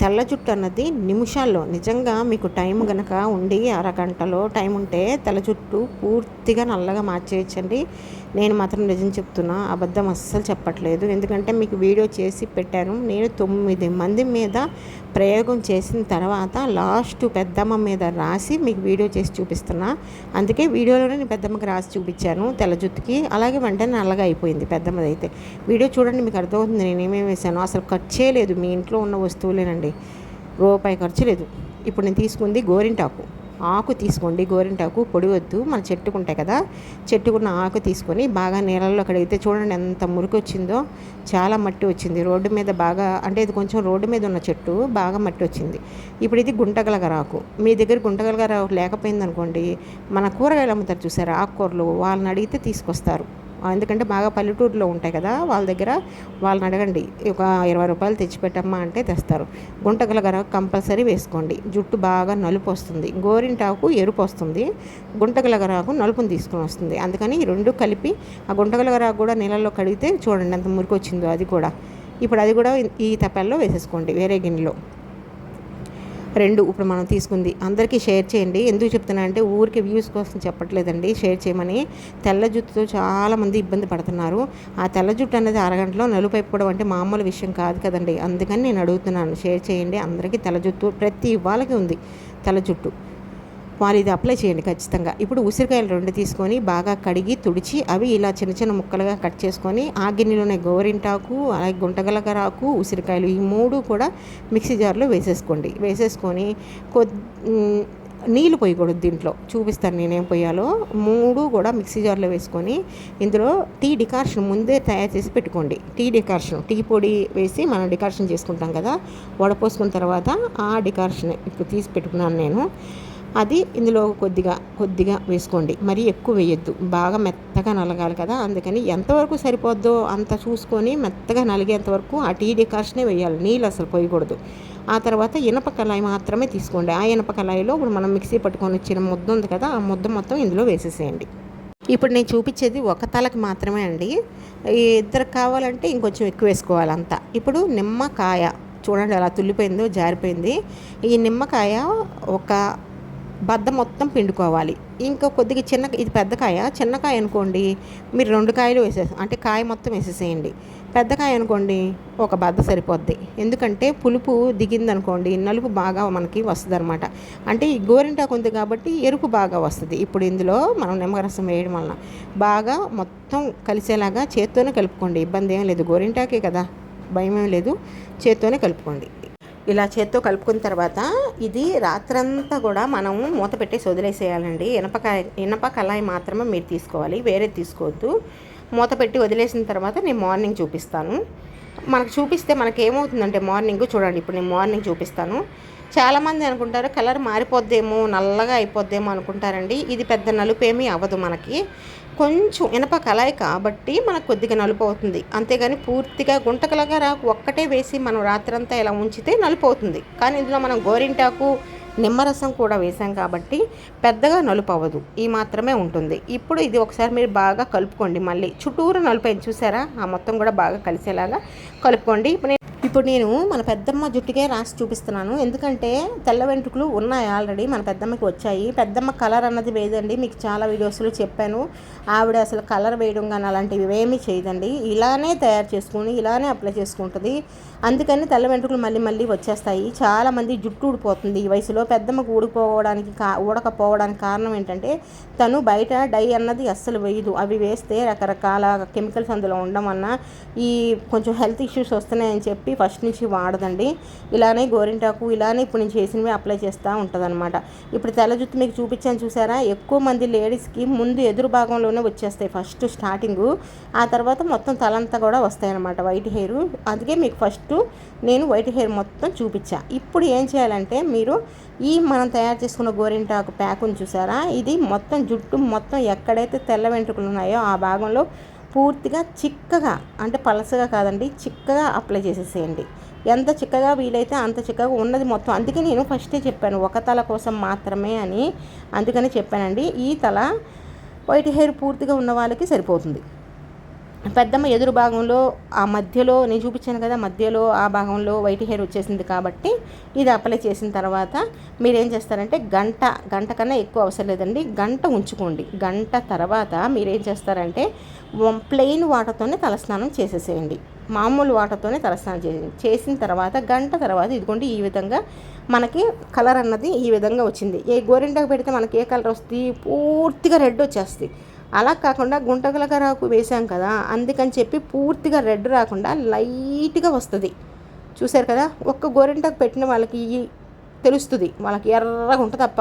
తెల్ల జుట్టు అన్నది నిమిషాల్లో నిజంగా మీకు టైం గనక ఉండి అరగంటలో టైం ఉంటే తెల్ల జుట్టు పూర్తిగా నల్లగా మార్చేయచ్చండి. నేను మాత్రం నిజం చెప్తున్నా అబద్ధం అస్సలు చెప్పట్లేదు. ఎందుకంటే మీకు వీడియో చేసి పెట్టాను. నేను తొమ్మిది మంది మీద ప్రయోగం చేసిన తర్వాత లాస్ట్ పెద్దమ్మ మీద రాసి మీకు వీడియో చేసి చూపిస్తున్నా. అందుకే వీడియోలోనే నేను పెద్దమ్మకి రాసి చూపించాను తెల్ల జుట్టుకి. అలాగే వెంటనే నల్లగా అయిపోయింది పెద్దమ్మది అయితే వీడియో చూడండి మీకు అర్థమవుతుంది. నేను ఏమేమి వేసాను అసలు ఖర్చే లేదు మీ ఇంట్లో ఉన్న వస్తువులేనండి రూపాయి ఖర్చు లేదు. ఇప్పుడు నేను తీసుకుంది గోరింటాకు. ఆకు తీసుకోండి. గోరింటాకు పొడి వద్దు. మన చెట్టుకు ఉంటాయి కదా. చెట్టుకున్న ఆకు తీసుకొని బాగా నీళ్ళల్లో కడిగితే చూడండి ఎంత మురికి వచ్చిందో చాలా మట్టి వచ్చింది. రోడ్డు మీద బాగా అంటే ఇది కొంచెం రోడ్డు మీద ఉన్న చెట్టు. బాగా మట్టి వచ్చింది. ఇప్పుడు ఇది గుంటగలగరాకు. మీ దగ్గర గుంటగలగరాకు లేకపోయిందనుకోండి మన కూరగాయలు అమ్ముతారు చూసారు? ఆకుకూరలు వాళ్ళని అడిగితే తీసుకొస్తారు. ఎందుకంటే బాగా పల్లెటూరులో ఉంటాయి కదా వాళ్ళ దగ్గర వాళ్ళని అడగండి. ఒక ఇరవై రూపాయలు తెచ్చిపెట్టమ్మా అంటే తెస్తారు. గుంటగల గర కంపల్సరీ వేసుకోండి. జుట్టు బాగా నలుపు వస్తుంది. గోరింటాకు ఎరుపు వస్తుంది. గుంటగల గరాకు నలుపుని తీసుకొని వస్తుంది. అందుకని ఈ రెండు కలిపి ఆ గుంటగల గరాకు కూడా నీళ్ళల్లో కడిగితే చూడండి ఎంత మురికి వచ్చిందో అది కూడా. ఇప్పుడు అది కూడా ఈ తపాల్లో వేసేసుకోండి వేరే గిన్నెలో. రెండు ఇప్పుడు మనం తీసుకుంది. అందరికీ షేర్ చేయండి. ఎందుకు చెప్తున్నా అంటే ఊరికి వ్యూస్ కోసం చెప్పట్లేదండి. షేర్ చేయమని. తెల్ల జుట్టుతో చాలామంది ఇబ్బంది పడుతున్నారు. ఆ తెల్ల జుట్టు అనేది అరగంటలో నలుపు అయిపోవడం అంటే మామూలు విషయం కాదు కదండి. అందుకని నేను అడుగుతున్నాను. షేర్ చేయండి. అందరికీ తెల్ల జుట్టు ప్రతి వాళ్ళకి ఉంది. తెల్ల జుట్టు. వాళ్ళు ఇది అప్లై చేయండి ఖచ్చితంగా. ఇప్పుడు ఉసిరికాయలు రెండు తీసుకొని బాగా కడిగి తుడిచి అవి ఇలా చిన్న చిన్న ముక్కలుగా కట్ చేసుకొని ఆ గిన్నెలోనే గోరింటాకు అలాగే గుంటగలగరాకు ఉసిరికాయలు ఈ మూడు కూడా మిక్సీ జార్లో వేసేసుకోండి. వేసేసుకొని కొద్ నీళ్ళు పోయకూడదు దీంట్లో. చూపిస్తాను నేనేం పోయాలో. మూడు కూడా మిక్సీ జార్లో వేసుకొని ఇందులో టీ డికార్షన్ ముందే తయారు చేసి పెట్టుకోండి. టీ డికార్షన్ టీ పొడి వేసి మనం డికార్షన్ చేసుకుంటాం కదా వడపోసుకున్న తర్వాత ఆ డికార్షన్ ఇప్పుడు తీసి పెట్టుకున్నాను నేను. అది ఇందులో కొద్దిగా కొద్దిగా వేసుకోండి. మరీ ఎక్కువ వేయొద్దు. బాగా మెత్తగా నలగాలి కదా. అందుకని ఎంతవరకు సరిపోద్దో అంత చూసుకొని మెత్తగా నలిగేంత వరకు ఆ టీ డికాషనే వేయాలి. నీళ్ళు అసలు పోయకూడదు. ఆ తర్వాత ఇనప కళాయి మాత్రమే తీసుకోండి. ఆ ఇనప కళాయిలో ఇప్పుడు మనం మిక్సీ పట్టుకొని వచ్చిన ముద్ద ఉంది కదా ఆ ముద్ద మొత్తం ఇందులో వేసేసేయండి. ఇప్పుడు నేను చూపించేది ఒక తలకి మాత్రమే అండి. ఇద్దరు కావాలంటే ఇంకొంచెం ఎక్కువ వేసుకోవాలి అంతా. ఇప్పుడు నిమ్మకాయ చూడండి అలా తుల్లిపోయిందో జారిపోయింది. ఈ నిమ్మకాయ ఒక బద్ద మొత్తం పిండుకోవాలి. ఇంకా కొద్దిగా చిన్న ఇది పెద్ద కాయ చిన్న కాయ అనుకోండి మీరు రెండు కాయలు వేసే అంటే కాయ మొత్తం వేసేసేయండి. పెద్ద కాయ అనుకోండి ఒక బద్ద సరిపోద్ది. ఎందుకంటే పులుపు దిగింది అనుకోండి నలుపు బాగా మనకి వస్తుంది అనమాట అంటే ఈ గోరింటాకు ఉంది కాబట్టి ఎరుపు బాగా వస్తుంది. ఇప్పుడు ఇందులో మనం నిమ్మరసం వేయడం వలన బాగా మొత్తం కలిసేలాగా చేత్తోనే కలుపుకోండి. ఇబ్బంది ఏం లేదు. గోరింటాకే కదా. భయం ఏం లేదు. చేత్తోనే కలుపుకోండి. ఇలా చేత్తో కలుపుకున్న తర్వాత ఇది రాత్రంతా కూడా మనం మూత పెట్టేసి వదిలేసేయాలండి. ఇనపకాయ ఇనప కళాయి మాత్రమే మీరు తీసుకోవాలి. వేరే తీసుకోవద్దు. మూత పెట్టి వదిలేసిన తర్వాత నేను మార్నింగ్ చూపిస్తాను. మనకు చూపిస్తే మనకేమవుతుందంటే మార్నింగ్ చూడండి. ఇప్పుడు నేను మార్నింగ్ చూపిస్తాను. చాలామంది అనుకుంటారు కలర్ మారిపోద్దేమో నల్లగా అయిపోద్దేమో అనుకుంటారండి. ఇది పెద్ద నలుపు ఏమీ అవ్వదు మనకి. కొంచెం ఇనప కలాయి కాబట్టి మనకు కొద్దిగా నలుపు అవుతుంది. అంతేగాని పూర్తిగా గుంటకలగా రాకు ఒక్కటే వేసి మనం రాత్రంతా ఇలా ఉంచితే నలుపు అవుతుంది. కానీ ఇందులో మనం గోరింటాకు నిమ్మరసం కూడా వేసాం కాబట్టి పెద్దగా నలుపు అవ్వదు. ఈ మాత్రమే ఉంటుంది. ఇప్పుడు ఇది ఒకసారి మీరు బాగా కలుపుకోండి. మళ్ళీ చుట్టూరు నలుపు చూసారా? ఆ మొత్తం కూడా బాగా కలిసేలాగా కలుపుకోండి. ఇప్పుడు నేను మన పెద్దమ్మ జుట్టుకే రాసి చూపిస్తున్నాను. ఎందుకంటే తెల్ల వెంట్రుకలు ఉన్నాయి ఆల్రెడీ మన పెద్దమ్మకి వచ్చాయి. పెద్దమ్మ కలర్ అన్నది వేయదండి మీకు చాలా వీడియోస్లో చెప్పాను. ఆవిడ అసలు కలర్ వేయడం కానీ అలాంటివి ఏమీ చేయదండి. ఇలానే తయారు చేసుకుని ఇలానే అప్లై చేసుకుంటుంది. అందుకని తెల్ల వెంట్రుకలు మళ్ళీ మళ్ళీ వచ్చేస్తాయి. చాలామంది జుట్టు ఊడిపోతుంది ఈ వయసులో. పెద్దమ్మకు ఊడిపోవడానికి కా ఊడకపోవడానికి కారణం ఏంటంటే తను బయట డై అన్నది అస్సలు వేయదు. అవి వేస్తే రకరకాల కెమికల్స్ అందులో ఉండడం వలన ఈ కొంచెం హెల్త్ ఇష్యూస్ వస్తున్నాయని చెప్పి ఫస్ట్ నుంచి వాడదండి. ఇలానే గోరింటాకు ఇలానే ఇప్పుడు నేను చేసినవి అప్లై చేస్తూ ఉంటుంది అనమాట ఇప్పుడు తెల్ల జుట్టు మీకు చూపించాను చూసారా? ఎక్కువ మంది లేడీస్కి ముందు ఎదురు భాగంలోనే వచ్చేస్తాయి ఫస్ట్ స్టార్టింగ్. ఆ తర్వాత మొత్తం తలంతా కూడా వస్తాయన్నమాట వైట్ హెయిర్. అందుకే మీకు ఫస్ట్ నేను వైట్ హెయిర్ మొత్తం చూపించా. ఇప్పుడు ఏం చేయాలంటే మీరు ఈ మనం తయారు చేసుకున్న గోరింటాకు ప్యాకుని చూసారా? ఇది మొత్తం జుట్టు మొత్తం ఎక్కడైతే తెల్ల వెంట్రుకలు ఉన్నాయో ఆ భాగంలో పూర్తిగా చిక్కగా అంటే పలసగా కాదండి చిక్కగా అప్లై చేసేసేయండి. ఎంత చిక్కగా వీలైతే అంత చిక్కగా ఉన్నది మొత్తం. అందుకే నేను ఫస్టే చెప్పాను ఒక తల కోసం మాత్రమే అని. అందుకని చెప్పానండి ఈ తల వైట్ హెయిర్ పూర్తిగా ఉన్న వాళ్ళకి సరిపోతుంది. పెద్దమ్మ ఎదురు భాగంలో ఆ మధ్యలో నేను చూపించాను కదా మధ్యలో ఆ భాగంలో వైట్ హెయిర్ వచ్చేసింది కాబట్టి ఇది అప్లై చేసిన తర్వాత మీరు ఏం చేస్తారంటే గంట గంట కన్నా ఎక్కువ అవసరం లేదండి గంట ఉంచుకోండి. గంట తర్వాత మీరు ఏం చేస్తారంటే ప్లెయిన్ వాటర్తోనే తలస్నానం చేసేసేయండి. మామూలు వాటర్తోనే తలస్నానం చేయండి చేసిన తర్వాత గంట తర్వాత ఇదిగోండి ఈ విధంగా మనకి కలర్ అన్నది ఈ విధంగా వచ్చింది. ఏ గోరింటాకు పెడితే మనకి ఏ కలర్ వస్తుంది? పూర్తిగా రెడ్ వచ్చేస్తుంది. అలా కాకుండా గుంటగల రాకు వేసాం కదా అందుకని చెప్పి పూర్తిగా రెడ్ రాకుండా లైట్గా వస్తుంది. చూశారు కదా ఒక్క గోరింటకు పెట్టిన వాళ్ళకి తెలుస్తుంది వాళ్ళకి ఎర్రగా ఉంటుంది తప్ప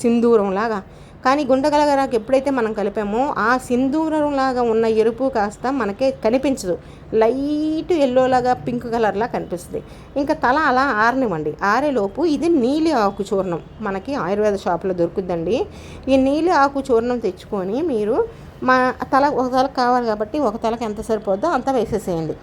సింధూరంలాగా. లాగా కానీ గుండగలగరాకు ఎప్పుడైతే మనం కలిపామో ఆ సింధూరంలాగా ఉన్న ఎరుపు కాస్త మనకే కనిపించదు. లైట్ ఎల్లోలాగా పింక్ కలర్లా కనిపిస్తుంది. ఇంకా తల అలా ఆరనివ్వండి. ఆరేలోపు ఇది నీలి ఆకు చూర్ణం. మనకి ఆయుర్వేద షాప్లో దొరుకుద్దండి. ఈ నీలి ఆకు చూర్ణం తెచ్చుకొని మీరు మా తల ఒక తలకు కావాలి కాబట్టి ఒక తలకి ఎంత సరిపోద్దో అంత వేసేసేయండి.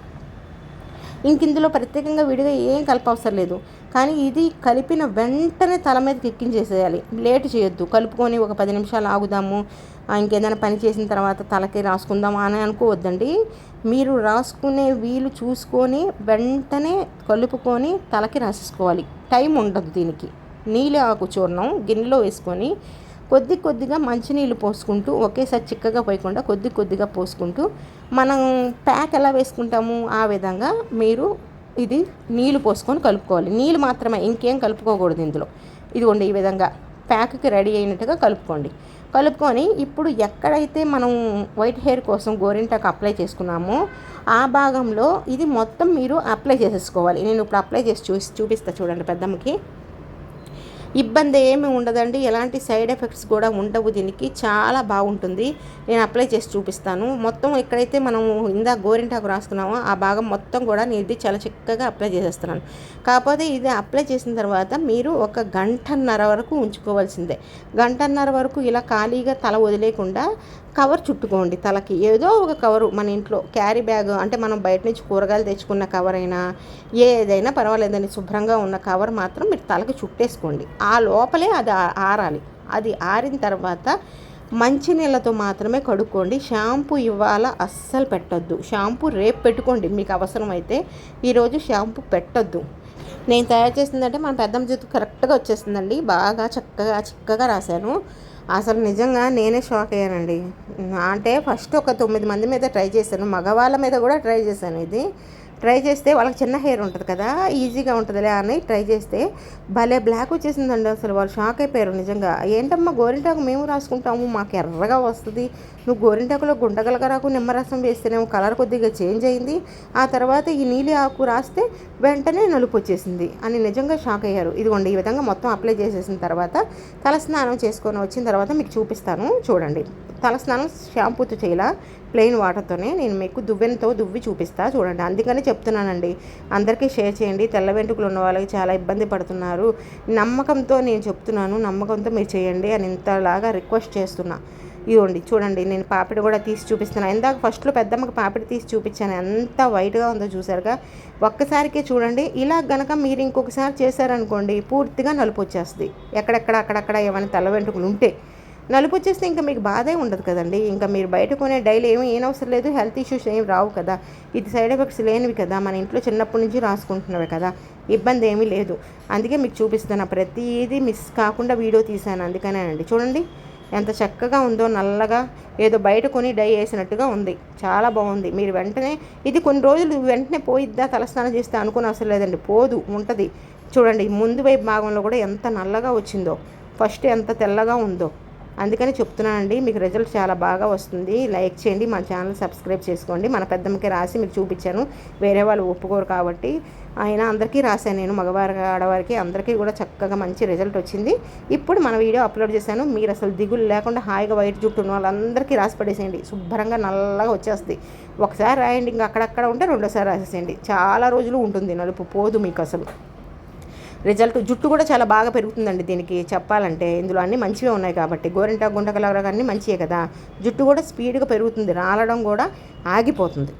ఇంక ఇందులో ప్రత్యేకంగా విడిగా ఏం కలపవసరం లేదు. కానీ ఇది కలిపిన వెంటనే తల మీదకి ఎక్కించేసేయాలి లేట్ చేయొద్దు. కలుపుకొని ఒక పది నిమిషాలు ఆగుదాము. ఇంకేదైనా పని చేసిన తర్వాత తలకి రాసుకుందాం అని అనుకోవద్దండి. మీరు రాసుకునే వీలు చూసుకొని వెంటనే కలుపుకొని తలకి రాసేసుకోవాలి. టైం ఉండదు దీనికి. నీళ్ళ ఆకు చూర్ణం గిన్నెలో వేసుకొని కొద్ది కొద్దిగా మంచినీళ్ళు పోసుకుంటూ ఒకేసారి చిక్కగా పోయకుండా కొద్ది కొద్దిగా పోసుకుంటూ మనం ప్యాక్ ఎలా వేసుకుంటాము? ఆ విధంగా మీరు ఇది నీళ్ళు పోసుకొని కలుపుకోవాలి. నీళ్ళు మాత్రమే ఇంకేం కలుపుకోకూడదు ఇందులో. ఇదిగోండి ఈ విధంగా ప్యాక్కి రెడీ అయినట్టుగా కలుపుకోండి. కలుపుకొని ఇప్పుడు ఎక్కడైతే మనం వైట్ హెయిర్ కోసం గోరింటాకు అప్లై చేసుకున్నామో ఆ భాగంలో ఇది మొత్తం మీరు అప్లై చేసేసుకోవాలి. నేను ఇప్పుడు అప్లై చేసి చూసి చూపిస్తా చూడండి పెద్దమ్మకి. ఇబ్బంది ఏమి ఉండదండి. ఎలాంటి సైడ్ ఎఫెక్ట్స్ కూడా ఉండవు దీనికి. చాలా బాగుంటుంది. నేను అప్లై చేసి చూపిస్తాను. మొత్తం ఎక్కడైతే మనం ఇందా గోరింటాకు రాసుకున్నామో ఆ భాగం మొత్తం కూడా నేను ఇది చాలా చక్కగా అప్లై చేసేస్తున్నాను. కాకపోతే ఇది అప్లై చేసిన తర్వాత మీరు ఒక గంటన్నర వరకు ఉంచుకోవాల్సిందే. గంటన్నర వరకు ఇలా ఖాళీగా తల వదిలేకుండా కవర్ చుట్టుకోండి తలకి. ఏదో ఒక కవరు మన ఇంట్లో క్యారీ బ్యాగ్ అంటే మనం బయట నుంచి కూరగాయలు తెచ్చుకున్న కవర్ అయినా ఏదైనా పర్వాలేదని శుభ్రంగా ఉన్న కవర్ మాత్రం మీరు తలకి చుట్టేసుకోండి. ఆ లోపలే అది ఆరాలి. అది ఆరిన తర్వాత మంచినీళ్ళతో మాత్రమే కడుక్కోండి. షాంపూ ఇవాళ అస్సలు పెట్టొద్దు. షాంపూ రేపు పెట్టుకోండి. మీకు అవసరమైతే ఈరోజు షాంపూ పెట్టొద్దు. నేను తయారు చేసిందంటే మన పెద్దమ్మ జుట్టు కరెక్ట్గా వచ్చేసిందండి. బాగా చక్కగా చిక్కగా రాశాను. అసలు నిజంగా నేనే షాక్ అయ్యానండి. అంటే ఫస్ట్ ఒక తొమ్మిది మంది మీద ట్రై చేశాను. మగవాళ్ళ మీద కూడా ట్రై చేశాను ఇది. ట్రై చేస్తే వాళ్ళకి చిన్న హెయిర్ ఉంటుంది కదా ఈజీగా ఉంటుందిలే అని ట్రై చేస్తే భలే బ్లాక్ వచ్చేసిందండి అసలు. వాళ్ళు షాక్ అయిపోయారు నిజంగా. ఏంటమ్మా గోరింటాకు మేము రాసుకుంటాము మాకు ఎర్రగా వస్తుంది. నువ్వు గోరింటాకులో గుండగలగరాకు నిమ్మరసం వేస్తేనేమో కలర్ కొద్దిగా చేంజ్ అయింది. ఆ తర్వాత ఈ నీలి ఆకు రాస్తే వెంటనే నలుపు వచ్చేసింది అని నిజంగా షాక్ అయ్యారు. ఇదిగోండి ఈ విధంగా మొత్తం అప్లై చేసేసిన తర్వాత తలస్నానం చేసుకొని వచ్చిన తర్వాత మీకు చూపిస్తాను. చూడండి తలస్నానం షాంపూతో చేయాల? ప్లెయిన్ వాటర్తోనే నేను మీకు దువ్వెనతో దువ్వి చూపిస్తా చూడండి. అందుకని చెప్తున్నానండి. అందరికీ షేర్ చేయండి. తెల్ల వెంట్రుకలు ఉన్న వాళ్ళకి చాలా ఇబ్బంది పడుతున్నారు. నమ్మకంతో నేను చెప్తున్నాను. నమ్మకంతో మీరు చేయండి అని ఇంతలాగా రిక్వెస్ట్ చేస్తున్నా. ఇదిగోండి చూడండి. నేను పాపిడి కూడా తీసి చూపిస్తున్నాను ఇందాక ఫస్ట్లో పెద్దమ్మకి పాపిడి తీసి చూపించాను. ఎంత వైట్గా ఉందో చూసారుగా ఒక్కసారికే చూడండి. ఇలా గనక మీరు ఇంకొకసారి చేశారనుకోండి పూర్తిగా నలుపు వచ్చేస్తుంది. ఎక్కడెక్కడ అక్కడక్కడ ఏమైనా తెల్ల వెంట్రుకలు ఉంటే నలుపు వచ్చేస్తే ఇంకా మీకు బాధే ఉండదు కదండి. ఇంకా మీరు బయట కొనే డైలీ ఏమి ఏం అవసరం లేదు. హెల్త్ ఇష్యూస్ ఏమి రావు కదా. ఇది సైడ్ ఎఫెక్ట్స్ లేనివి కదా. మన ఇంట్లో చిన్నప్పటి నుంచి రాసుకుంటున్నవి కదా. ఇబ్బంది ఏమీ లేదు. అందుకే మీకు చూపిస్తున్నా ప్రతిదీ మిస్ కాకుండా వీడియో తీశాను. అందుకనేనండి చూడండి. ఎంత చక్కగా ఉందో నల్లగా ఏదో బయట కొని డై వేసినట్టుగా ఉంది. చాలా బాగుంది. మీరు వెంటనే ఇది కొన్ని రోజులు వెంటనే పోయిద్దా తలస్నానం చేస్తే అనుకుని అవసరం లేదండి. పోదు ఉంటుంది. చూడండి. ముందు వైపు భాగంలో కూడా ఎంత నల్లగా వచ్చిందో. ఫస్ట్ ఎంత తెల్లగా ఉందో. అందుకని చెప్తున్నానండి మీకు రిజల్ట్ చాలా బాగా వస్తుంది. లైక్ చేయండి మా ఛానల్ సబ్స్క్రైబ్ చేసుకోండి. మన పెద్దమ్మకి రాసి మీకు చూపించాను. వేరే వాళ్ళు ఒప్పుకోరు కాబట్టి ఆయన అందరికీ రాశాను నేను. మగవారి ఆడవారికి అందరికీ కూడా చక్కగా మంచి రిజల్ట్ వచ్చింది. ఇప్పుడు మన వీడియో అప్లోడ్ చేశాను. మీరు అసలు దిగులు లేకుండా హాయిగా వైట్ జుట్టు ఉన్న వాళ్ళందరికీ రాసి పడేసేయండి. శుభ్రంగా నల్లగా వచ్చేస్తుంది ఒకసారి రాయండి ఇంకా అక్కడక్కడ ఉంటే రెండోసారి రాసేసేయండి. చాలా రోజులు ఉంటుంది నలుపు పోదు మీకు అసలు. రిజల్ట్ జుట్టు కూడా చాలా బాగా పెరుగుతుందండి దీనికి చెప్పాలంటే. ఇందులో అన్నీ మంచివే ఉన్నాయి కాబట్టి. గోరింటా గుంటకలవరగా అన్నీ మంచివే కదా. జుట్టు కూడా స్పీడ్గా పెరుగుతుంది. రాలడం కూడా ఆగిపోతుంది.